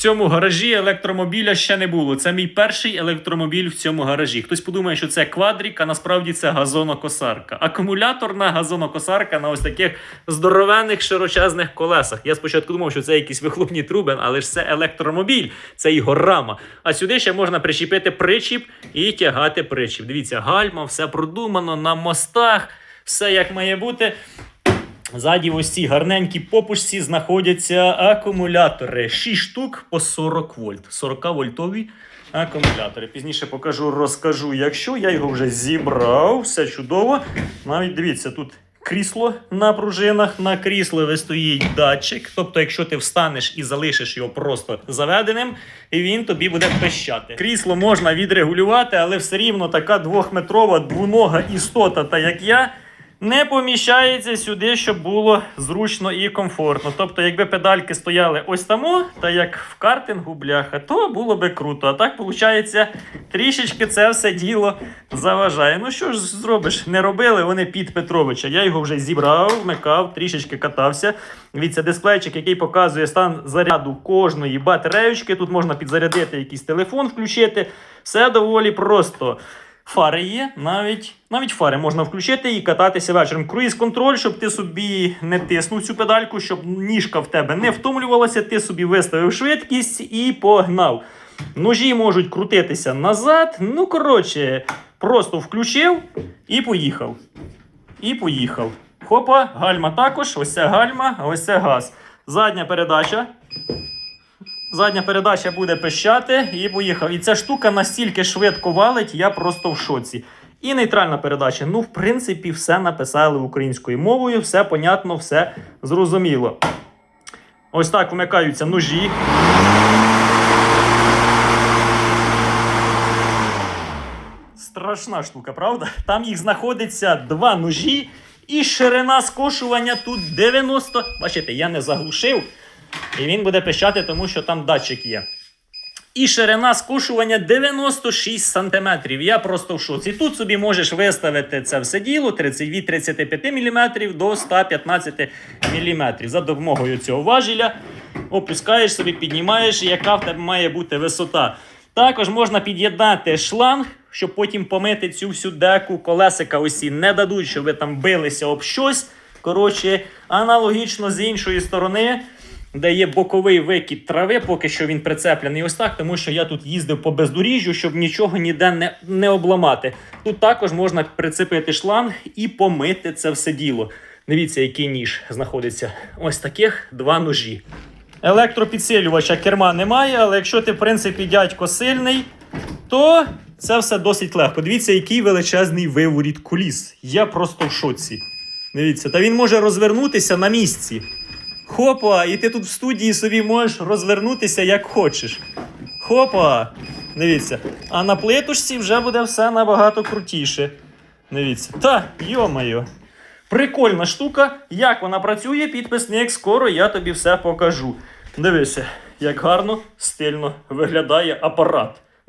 цьому гаражі електромобіля ще не було. Це мій перший електромобіль в цьому гаражі. Хтось подумає, що це квадрік, а насправді це газонокосарка. Акумуляторна газонокосарка на ось таких здоровенних широчезних колесах. Я спочатку думав, що це якісь вихлопні труби, але ж це електромобіль, це його рама. А сюди ще можна причепити причіп і тягати причіп. Дивіться, гальма, все продумано на мостах, все як має бути. Ззаді в ось цій гарненькій попушці знаходяться акумулятори. 6 штук по 40 вольт. 40 вольтові акумулятори. Пізніше покажу, розкажу, якщо я його вже зібрав, все чудово. Навіть дивіться, тут крісло на пружинах, на кріслові стоїть датчик. Тобто, якщо ти встанеш і залишиш його просто заведеним, він тобі буде пищати. Крісло можна відрегулювати, але все рівно така двохметрова двунога істота, та як я не поміщається сюди, щоб було зручно і комфортно. Тобто, якби педальки стояли ось тамо, та як в картингу бляха, то було би круто. А так, виходить, трішечки це все діло заважає. Ну що ж зробиш? Не робили вони під Петровича. Я його вже зібрав, вмикав, трішечки катався. Дивіться, дисплейчик, який показує стан заряду кожної батареючки. Тут можна підзарядити якийсь телефон, включити. Все доволі просто. Фари є, навіть навіть фари можна включити і кататися вечором. Круїз контроль, щоб ти собі не тиснув цю педальку, щоб ніжка в тебе не втомлювалася, ти собі виставив швидкість і погнав. Ножі можуть крутитися назад. Ну, коротше, просто включив і поїхав. І поїхав. Хопа, гальма також, ось це гальма, ось це газ. Задня передача. Задня передача буде пищати і поїхав. І ця штука настільки швидко валить, я просто в шоці. І нейтральна передача. Ну, в принципі, все написали українською мовою, все понятно, все зрозуміло. Ось так вмикаються ножі. Страшна штука, правда? Там їх знаходиться два ножі, і ширина скошування тут 90. Бачите, я не заглушив. І він буде пищати, тому що там датчик є. І ширина скушування 96 см. Я просто в шоці. Тут собі можеш виставити це все діло 32-35 мм до 115 мм. За допомогою цього важеля опускаєш собі, піднімаєш, яка в тебе має бути висота. Також можна під'єднати шланг, щоб потім помити цю всю деку. Колесика усі не дадуть, щоб ви там билися об щось. Коротше, аналогічно з іншої сторони де є боковий викид трави, поки що він прицеплений ось так, тому що я тут їздив по бездоріжжю, щоб нічого ніде не, не обламати. Тут також можна прицепити шланг і помити це все діло. Дивіться, який ніж знаходиться. Ось таких два ножі. Електропідсилювача керма немає, але якщо ти, в принципі, дядько сильний, то це все досить легко. Дивіться, який величезний виворіт коліс. Я просто в шоці. Дивіться, та він може розвернутися на місці. Хопа, і ти тут в студії собі можеш розвернутися як хочеш. Хопа! Дивіться. А на плитушці вже буде все набагато крутіше. Дивіться. Та, йомайо. Прикольна штука. Як вона працює, підписник, скоро я тобі все покажу. Дивися, як гарно, стильно виглядає апарат.